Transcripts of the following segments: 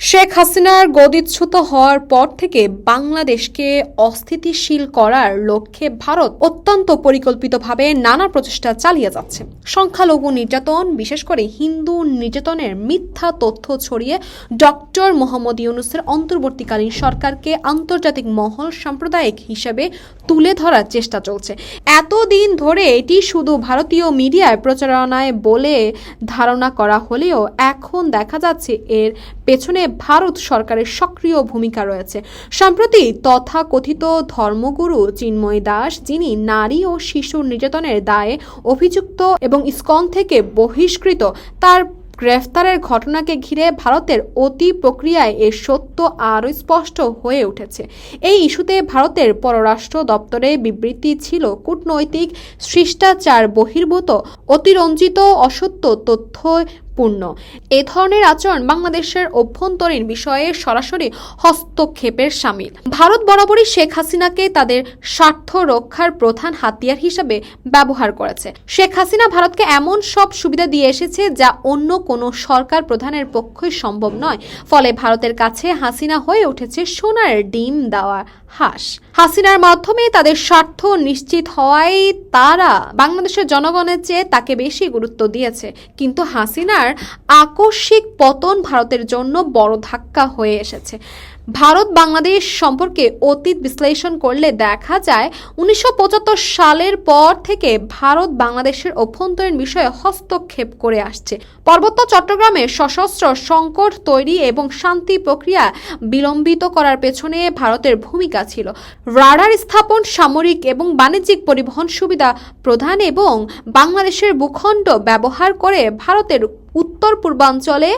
শেখ হাসিনার গদিচ্যুত হওয়ার পর থেকে বাংলাদেশকে অস্থিতিশীল করার লক্ষ্যে ভারত অত্যন্ত পরিকল্পিতভাবে নানা প্রচেষ্টা চালিয়ে যাচ্ছে। সংখ্যালঘু নির্যাতন, বিশেষ করে হিন্দু নির্যাতনের মিথ্যা তথ্য ছড়িয়ে ডক্টর মোহাম্মদ ইউনুসের অন্তর্বর্তীকালীন সরকারকে আন্তর্জাতিক মহল সাম্প্রদায়িক হিসেবে তুলে ধরার চেষ্টা চলছে। এতদিন ধরে এটি শুধু ভারতীয় মিডিয়ায় প্রচারণায় বলে ধারণা করা হলেও এখন দেখা যাচ্ছে এর পেছনে ভারত সরকারের সক্রিয় ভূমিকা রয়েছে। সম্প্রতি তথাকথিত ধর্মগুরু চিন্ময় দাস, যিনি নারী ও শিশু নির্যাতনের দায়ে অভিযুক্ত এবং ইসকন থেকে বহিষ্কৃত, তার গ্রেফতারের ঘটনাকে ঘিরে ভারতের অতি প্রক্রিয়ায় এর সত্য আরও স্পষ্ট হয়ে উঠেছে। এই ইস্যুতে ভারতের পররাষ্ট্র দপ্তরে বিবৃতি ছিল, কূটনৈতিক শিষ্টাচার বহির্ভূত, অতিরঞ্জিত, অসত্য তথ্য পূর্ণ এ ধরনের আচরণ বাংলাদেশের অভ্যন্তরীণ বিষয়ে সরাসরি হস্তক্ষেপের সামিল। ভারত বরাবরই শেখ হাসিনাকে তাদের স্বার্থ রক্ষার প্রধান হাতিয়ার হিসেবে ব্যবহার করেছে। শেখ হাসিনা ভারতকে এমন সব সুবিধা দিয়ে এসেছে যা অন্য কোনো সরকার প্রধানের পক্ষই সম্ভব নয়। ফলে ভারতের কাছে হাসিনা হয়ে উঠেছে সোনার ডিম দেওয়া হাঁস। হাসিনার মাধ্যমে তাদের স্বার্থ নিশ্চিত হওয়ায় তারা বাংলাদেশের জনগণের চেয়ে তাকে বেশি গুরুত্ব দিয়েছে। কিন্তু হাসিনার আকস্মিক পতন ভারতের জন্য বড় ধাক্কা হয়ে এসেছে। ভারত বাংলাদেশ সম্পর্কে অতীত বিশ্লেষণ করলে দেখা যায় উনিশশো পঁচাত্তর সালের পর থেকে ভারত বাংলাদেশের অভ্যন্তরীণ বিষয়ে হস্তক্ষেপ করে আসছে। পার্বত্য চট্টগ্রামে সশস্ত্র সংকট তৈরি এবং শান্তি প্রক্রিয়া বিলম্বিত করার পেছনে ভারতের ভূমিকা ছিল। রাডার স্থাপন, সামরিক এবং বাণিজ্যিক পরিবহন সুবিধা প্রদান এবং বাংলাদেশের ভূখণ্ড ব্যবহার করে ভারতের উত্তর পূর্বাঞ্চলে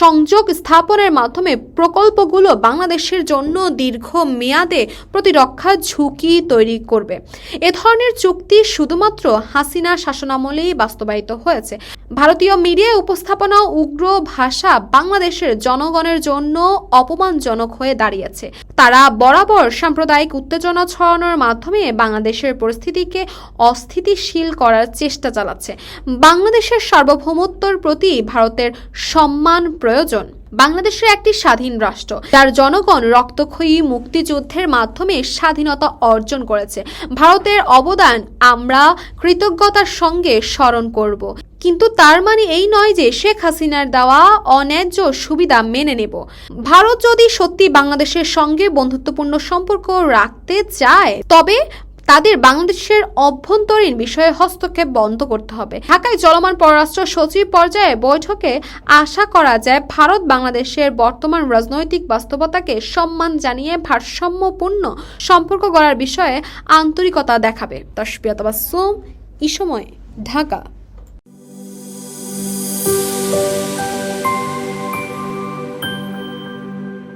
সংযোগ স্থাপনের মাধ্যমে প্রকল্পগুলো বাংলাদেশের জন্য দীর্ঘ মেয়াদে প্রতিরক্ষা ঝুঁকি তৈরি করবে। এ ধরনের চুক্তি শুধুমাত্র হাসিনা শাসনামলেই বাস্তবায়িত হয়েছে। ভারতীয় মিডিয়া উপস্থাপনা উগ্র ভাষা বাংলাদেশের জনগণের জন্য অপমানজনক হয়ে দাঁড়িয়েছে। তারা বরাবর সাম্প্রদায়িক উত্তেজনা ছড়ানোর মাধ্যমে বাংলাদেশের পরিস্থিতিকে অস্থিতিশীল করার চেষ্টা চালাচ্ছে। বাংলাদেশের সার্বভৌমত্বর প্রতি ভারতের সম্মান প্রয়োজন। বাংলাদেশের একটি স্বাধীন রাষ্ট্র। যার জনগণ রক্তক্ষয়ী মুক্তিযুদ্ধের মাধ্যমে স্বাধীনতা অর্জন করেছে। ভারতের অবদান আমরা কৃতজ্ঞতার সঙ্গে স্মরণ করব। কিন্তু তার মানে এই নয় যে শেখ হাসিনার দেওয়া অন্যায্য সুবিধা মেনে নেব। ভারত যদি সত্যি বাংলাদেশের সঙ্গে বন্ধুত্বপূর্ণ সম্পর্ক রাখতে চায়, তবে তাদের বাংলাদেশের অভ্যন্তরীণ বিষয়ে হস্তক্ষেপ বন্ধ করতে হবে। ঢাকায় চলমান পররাষ্ট্র সচিব পর্যায়ে বৈঠকে আশা করা যায় ভারত বাংলাদেশের বর্তমান রাজনৈতিক বাস্তবতাকে সম্মান জানিয়ে ভারসাম্যপূর্ণ সম্পর্ক গড়ার বিষয়ে আন্তরিকতা দেখাবে। তসবিয়া তাবাসুম সময় ঢাকা।